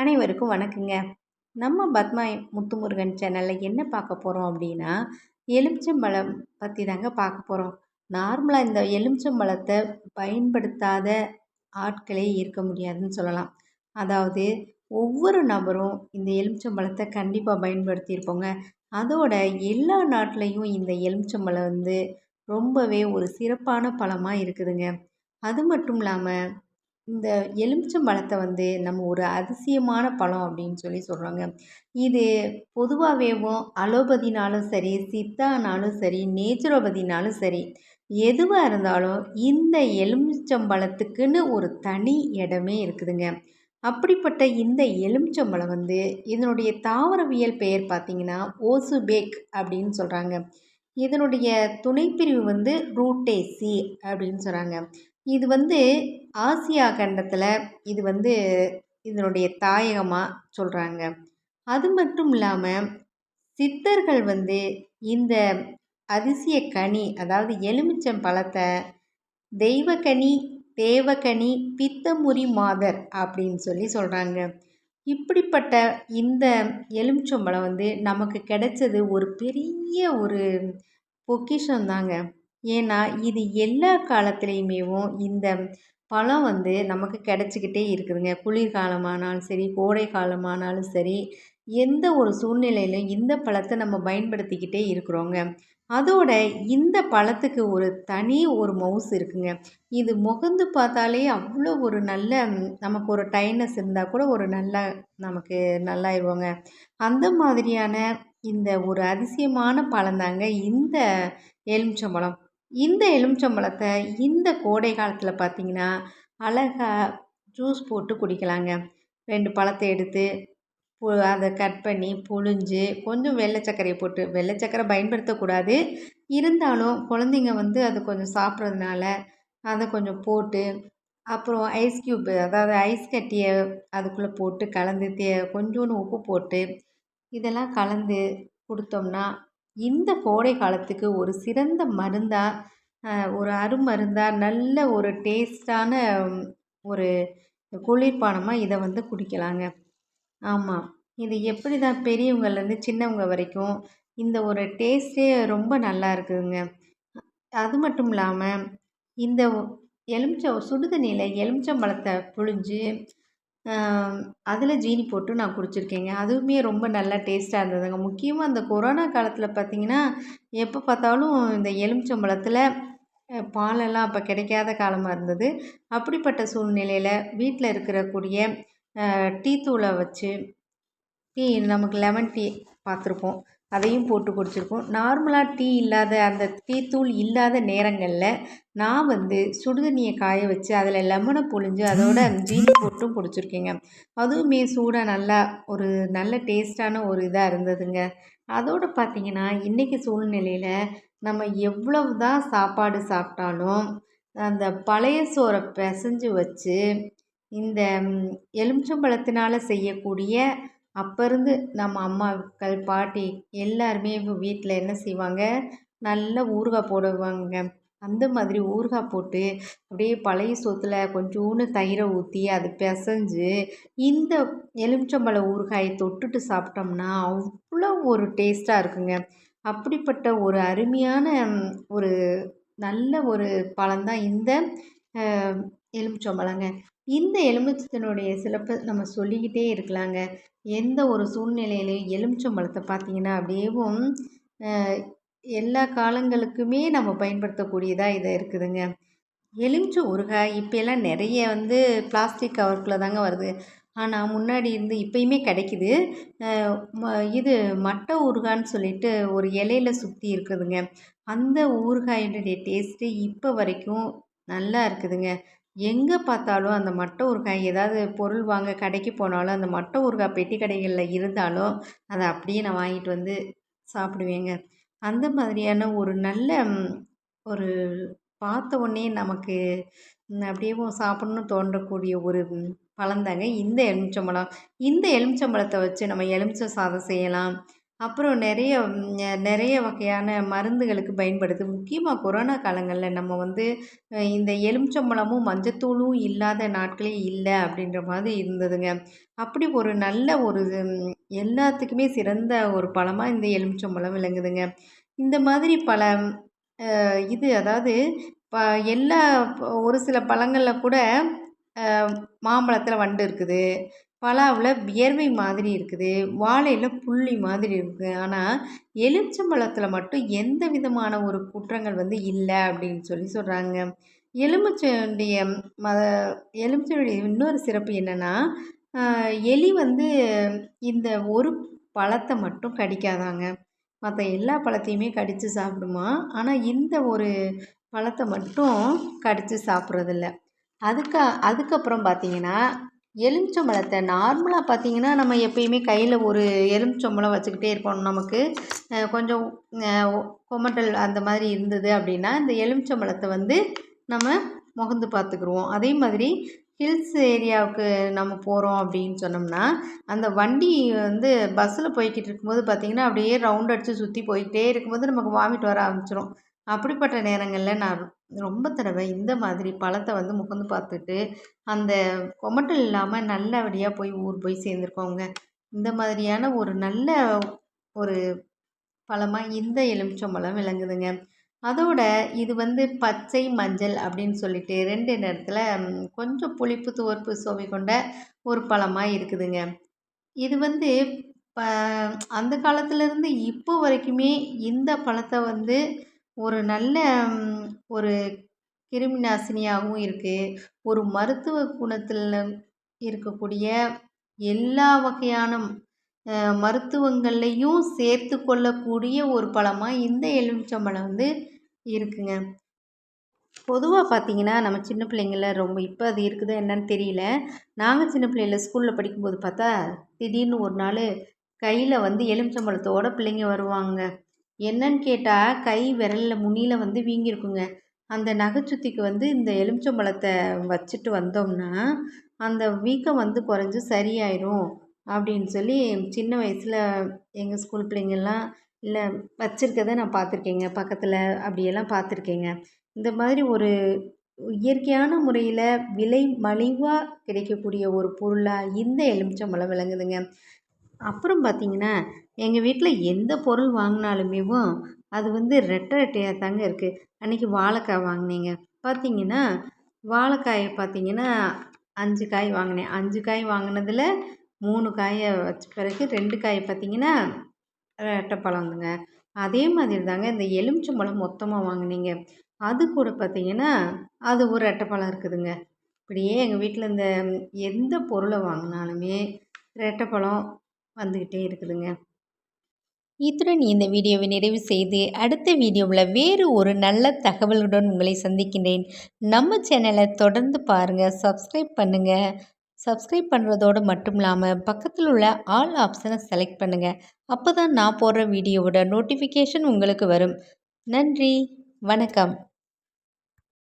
அனைவருக்கும் வணக்கங்க. நம்ம பத்மா முத்துமுருகன் சேனலில் என்ன பார்க்க போகிறோம் அப்படின்னா எலுமிச்சம்பழம் பற்றி தாங்க பார்க்க போகிறோம் நார்மலாக இந்த எலுமிச்சம்பழத்தை பயன்படுத்தாத ஆட்களே இருக்க முடியாதுன்னு சொல்லலாம். அதாவது ஒவ்வொரு நபரும் இந்த எலுமிச்சம்பழத்தை கண்டிப்பாக பயன்படுத்தியிருப்போங்க. அதோட எல்லா நாட்டிலையும் இந்த எலுமிச்சம்பழம் வந்து ரொம்பவே ஒரு சிறப்பான பழமாக இருக்குதுங்க. அது மட்டும் இல்லாமல் இந்த எலுமிச்சம்பழத்தை வந்து நம்ம ஒரு அதிசயமான பழம் அப்படின்னு சொல்லி சொல்கிறாங்க இது பொதுவாகவேவும் அலோபதினாலும் சரி சித்தானாலும் சரி நேச்சுரோபதினாலும் சரி எதுவாக இருந்தாலும் இந்த எலுமிச்சம்பழத்துக்குன்னு ஒரு தனி இடமே இருக்குதுங்க. அப்படிப்பட்ட இந்த எலுமிச்சம்பழம் வந்து இதனுடைய தாவரவியல் பெயர் பார்த்திங்கன்னா ஓசுபேக் அப்படின்னு சொல்கிறாங்க இதனுடைய துணைப்பிரிவு வந்து ரூட்டேசி அப்படின்னு சொல்கிறாங்க இது வந்து ஆசியா கண்டத்தில் இது வந்து இதனுடைய தாயகமாக சொல்கிறாங்க அது மட்டும் இல்லாமல் சித்தர்கள் வந்து இந்த அதிசய கனி அதாவது எலுமிச்சம் பழத்தை தெய்வக்கனி தேவக்கனி பித்தமுறி மாதர் அப்படின்னு சொல்லி சொல்கிறாங்க இப்படிப்பட்ட இந்த எலுமிச்சம்பழம் வந்து நமக்கு கிடைச்சது ஒரு பெரிய ஒரு பொக்கிஷம் தாங்க ஏன்னா இது எல்லா காலத்துலேயுமேவும் இந்த பழம் வந்து நமக்கு கிடச்சிக்கிட்டே இருக்குதுங்க. குளிர்காலமானாலும் சரி கோடை காலமானாலும் சரி எந்த ஒரு சூழ்நிலையிலும் இந்த பழத்தை நம்ம பயன்படுத்திக்கிட்டே இருக்கிறோங்க. அதோட இந்த பழத்துக்கு ஒரு தனி ஒரு மவுஸ் இருக்குங்க. இது முகந்து பார்த்தாலே அவ்வளோ ஒரு நல்ல நமக்கு ஒரு டைனஸ் இருந்தால் கூட ஒரு நல்ல நமக்கு நல்லாயிருவோங்க. அந்த மாதிரியான இந்த ஒரு அதிசயமான பழந்தாங்க இந்த எலுமிச்சம்பழம். இந்த எலுமிச்சம்பழத்தை இந்த கோடை காலத்தில் பார்த்திங்கன்னா அழகாக ஜூஸ் போட்டு குடிக்கலாங்க. ரெண்டு பழத்தை எடுத்து அதை கட் பண்ணி புழிஞ்சு கொஞ்சம் வெள்ளை சர்க்கரையை போட்டு வெள்ளை சர்க்கரை பயன்படுத்தக்கூடாது. இருந்தாலும் குழந்தைங்க வந்து அது கொஞ்சம் சாப்பிட்றதுனால அதை கொஞ்சம் போட்டு அப்புறம் ஐஸ் க்யூப்பு அதாவது ஐஸ் கட்டியை அதுக்குள்ளே போட்டு கலந்து தே கொஞ்சோண்டு உப்பு போட்டு இதெல்லாம் கலந்து கொடுத்தோம்னா இந்த கோடை காலத்துக்கு ஒரு சிறந்த மருந்தாக ஒரு அருமருந்தாக நல்ல ஒரு டேஸ்ட்டான ஒரு குளிர்பானமாக இதை வந்து குடிக்கலாங்க. ஆமாம் இது எப்படி தான் பெரியவங்கள்லேருந்து சின்னவங்க வரைக்கும் இந்த ஒரு டேஸ்ட்டே ரொம்ப நல்லா இருக்குதுங்க. அது மட்டும் இல்லாமல் இந்த எலுமிச்சை சுடுதண்ணியில் எலுமிச்சம்பழத்தை புழிஞ்சு அதில் ஜீனி போட்டு நான் குடிச்சிருக்கேங்க. அதுவுமே ரொம்ப நல்லா டேஸ்ட்டாக இருந்ததுங்க. முக்கியமாக அந்த கொரோனா காலத்தில் பார்த்திங்கன்னா எப்போ பார்த்தாலும் இந்த எலுமிச்சம்பழத்தில் பாலெல்லாம் அப்போ கிடைக்காத காலமாக இருந்தது. அப்படிப்பட்ட சூழ்நிலையில் வீட்டில் இருக்கக்கூடிய டீ தூளை வச்சு டீ நமக்கு லெமன் டீ பார்த்துருப்போம். அதையும் போட்டு குடிச்சிருக்கோம் நார்மலாக டீ இல்லாத அந்த டீ தூள் இல்லாத நேரங்களில் நான் வந்து சுடுதண்ணியை காய வச்சு அதில் லெமனை பொழிஞ்சு அதோட ஜீனி போட்டும் குடிச்சிருக்கேங்க. அதுவுமே சூடாக நல்லா ஒரு நல்ல டேஸ்ட்டான ஒரு இதாக இருந்ததுங்க. அதோடு பார்த்திங்கன்னா இன்றைக்கி சூழ்நிலையில் நம்ம எவ்வளவு தான் சாப்பாடு சாப்பிட்டாலும் அந்த பழைய சோறை பிசைஞ்சு வச்சு இந்த எலுமிச்சம்பழத்தினால் செய்யக்கூடிய அப்போ இருந்து நம்ம அம்மாக்கள் பாட்டி எல்லாருமே வீட்டில் என்ன செய்வாங்க? நல்லா ஊறுகாய் போடுவாங்க அந்த மாதிரி ஊறுகாய் போட்டு அப்படியே பழைய சோத்தில் கொஞ்சோண்டு தயிரை ஊற்றி அது பிசைஞ்சு இந்த எலுமிச்சம்பழ ஊறுகாயை தொட்டுட்டு சாப்பிட்டோம்னா அவ்வளோ ஒரு டேஸ்ட்டாக இருக்குங்க. அப்படிப்பட்ட ஒரு அருமையான ஒரு நல்ல ஒரு பழம்தான் இந்த எலுமிச்சம்பழங்க. இந்த எலுமிச்சத்தினுடைய சிறப்பு நம்ம சொல்லிக்கிட்டே இருக்கலாங்க. எந்த ஒரு சூழ்நிலையிலையும் எலுமிச்சம்பழத்தை பார்த்திங்கன்னா அப்படியேவும் எல்லா காலங்களுக்குமே நம்ம பயன்படுத்தக்கூடியதாக இதாக இருக்குதுங்க. எலுமிச்சை ஊறுகாய் இப்போலாம் நிறைய வந்து பிளாஸ்டிக் கவருக்குள்ளே தாங்க வருது. ஆனால் முன்னாடி இருந்து இப்போயுமே கிடைக்கிது. இது மட்டை ஊறுகான்னு சொல்லிட்டு ஒரு இலையில சுற்றி இருக்குதுங்க. அந்த ஊறுகாயினுடைய டேஸ்ட்டு இப்போ வரைக்கும் நல்லா இருக்குதுங்க. எங்கே பார்த்தாலும் அந்த மட்டை ஊறுகாய் ஏதாவது பொருள் வாங்க கடைக்கு போனாலும் அந்த மட்டை ஊறுகாய் பெட்டி கடைகளில் இருந்தாலும் அதை அப்படியே நான் வாங்கிட்டு வந்து சாப்பிடுவேங்க. அந்த மாதிரியான ஒரு நல்ல ஒரு பார்த்த உடனே நமக்கு அப்படியேவும் சாப்பிட்ணுன்னு தோன்றக்கூடிய ஒரு பழந்தாங்க இந்த எலுமிச்சம்பழம். இந்த எலுமிச்சம்பழத்தை வச்சு நம்ம எலுமிச்சை சாதம் செய்யலாம். அப்புறம் நிறைய நிறைய வகையான மருந்துகளுக்கு பயன்படுது. முக்கியமாக கொரோனா காலங்களில் நம்ம வந்து இந்த எலுமிச்சம்பழமும் மஞ்சத்தூளும் இல்லாத நாட்களே இல்லை அப்படின்ற மாதிரி இருந்ததுங்க. அப்படி ஒரு நல்ல ஒரு எல்லாத்துக்குமே சிறந்த ஒரு பழமாக இந்த எலுமிச்சம்பழம் விளங்குதுங்க. இந்த மாதிரி பல இது அதாவது ப எல்லா ஒரு சில பழங்களில் கூட மாம்பழத்தில் வண்டு இருக்குது. பலாவில் வியர்வை மாதிரி இருக்குது வாழையில் புள்ளி மாதிரி இருக்குது ஆனால் எலுமிச்சம்பழத்தில் மட்டும் எந்த விதமான ஒரு குற்றங்கள் வந்து இல்லை அப்படின்னு சொல்லி சொல்கிறாங்க எலுமிச்சையுடைய மத எலுமிச்சையுடைய இன்னொரு சிறப்பு என்னென்னா எலி வந்து இந்த ஒரு பழத்தை மட்டும் கடிக்காதாங்க. மற்ற எல்லா பழத்தையுமே கடித்து சாப்பிடுமா? ஆனால் இந்த ஒரு பழத்தை மட்டும் கடித்து சாப்பிட்றதில்ல. அதுக்கு அதுக்கப்புறம் பார்த்திங்கன்னா எலுமிச்சம்பழத்தை நார்மலாக பார்த்திங்கன்னா நம்ம எப்பயுமே கையில் ஒரு எலுமிச்சம்பழம் வச்சுக்கிட்டே இருப்போம். நமக்கு கொஞ்சம் கொமட்டல் அந்த மாதிரி இருந்தது அப்படின்னா இந்த எலுமிச்சம்பழத்தை வந்து நம்ம முகந்து பார்த்துக்குருவோம். அதே மாதிரி ஹில்ஸ் ஏரியாவுக்கு நம்ம போகிறோம் அப்படின்னு சொன்னோம்னா அந்த வண்டி வந்து பஸ்ஸில் போய்கிட்டு இருக்கும்போது பார்த்திங்கன்னா அப்படியே ரவுண்ட் அடித்து சுற்றி போய்கிட்டே இருக்கும்போது நமக்கு வாமிட் வர ஆரம்பிச்சிடும் அப்படிப்பட்ட நேரங்களில் நான் ரொம்ப தடவை இந்த மாதிரி பழத்தை வந்து முகந்து பார்த்துட்டு அந்த கொமட்டல் இல்லாமல் நல்லபடியாக போய் ஊர் போய் சேர்ந்துருக்கோங்க இந்த மாதிரியான ஒரு நல்ல ஒரு பழமாக இந்த எலுமிச்சம்பழம் விளங்குதுங்க. அதோட இது வந்து பச்சை மஞ்சள் அப்படின்னு சொல்லிட்டு ரெண்டு நேரத்தில் கொஞ்சம் புளிப்பு துவர்ப்பு சுவை கொண்ட ஒரு பழமாக இருக்குதுங்க. இது வந்து ப அந்த காலத்துலேருந்து இப்போ வரைக்குமே இந்த பழத்தை வந்து ஒரு நல்ல ஒரு கிருமி நாசினியாகவும் இருக்குது ஒரு மருத்துவ குணத்தில் இருக்கக்கூடிய எல்லா வகையான மருத்துவங்கள்லையும் சேர்த்து கொள்ளக்கூடிய ஒரு பழமாக இந்த எலுமிச்சம்பழம் வந்து இருக்குங்க. பொதுவாக பார்த்தீங்கன்னா நம்ம சின்ன பிள்ளைங்கள ரொம்ப இப்போ அது இருக்குதா என்னன்னு தெரியல. நாங்கள் சின்ன பிள்ளைல ஸ்கூலில் படிக்கும்போது பார்த்தா திடீர்னு ஒரு நாள் கையில் வந்து எலுமிச்சம்பழத்தோட பிள்ளைங்க வருவாங்க. என்னன்னு கேட்டால் கை விரலில் முனியில் வந்து வீங்கியிருக்குங்க அந்த நகைச்சுத்திக்கு வந்து இந்த எலுமிச்சம்பழத்தை வச்சுட்டு வந்தோம்னா அந்த வீக்கம் வந்து குறைஞ்சி சரியாயிடும் அப்படின்னு சொல்லி சின்ன வயசில் எங்கள் ஸ்கூல் பிள்ளைங்கள்லாம் இல்லை வச்சுருக்கதை நான் பார்த்துருக்கேங்க பக்கத்தில் அப்படியெல்லாம் பார்த்துருக்கேங்க. இந்த மாதிரி ஒரு இயற்கையான முறையில் விலை மலிவாக கிடைக்கக்கூடிய ஒரு பொருளாக இந்த எலுமிச்சம்பழம் விளங்குதுங்க. அப்புறம் பார்த்திங்கன்னா எங்கள் வீட்டில் எந்த பொருள் வாங்கினாலுமேவும் அது வந்து ரெட்டை ரெட்டையாக தாங்க இருக்குது அன்றைக்கி வாழைக்காய் வாங்கினேங்க. பார்த்திங்கன்னா வாழைக்காயை பார்த்திங்கன்னா அஞ்சு காய் வாங்கினேன். அஞ்சு காய் வாங்கினதுல மூணு காயை வச்ச பிறகு ரெண்டு காய் பார்த்திங்கன்னா வந்துங்க அதே மாதிரி தாங்க இந்த எலுமிச்சம்பழம் மொத்தமாக வாங்கினீங்க. அது கூட பார்த்திங்கன்னா அது ஒரு ரெட்டைப்பழம் இருக்குதுங்க. இப்படியே எங்கள் வீட்டில் இந்த எந்த பொருளை வாங்கினாலுமே ரெட்டைப்பழம் வந்துக்கிட்டே இருக்குதுங்க. இத்துடன் இந்த வீடியோவை நிறைவு செய்து அடுத்த வீடியோவில் வேறு ஒரு நல்ல தகவலுடன் உங்களை சந்திக்கின்றேன். நம்ம சேனலை தொடர்ந்து பாருங்கள் சப்ஸ்கிரைப் பண்ணுங்கள் சப்ஸ்கிரைப் பண்ணுறதோடு மட்டும் இல்லாமல் பக்கத்தில் உள்ள ஆல் ஆப்ஷனை செலக்ட் பண்ணுங்கள் அப்போ தான் நான் போடுற வீடியோவோட நோட்டிஃபிகேஷன் உங்களுக்கு வரும். நன்றி வணக்கம்.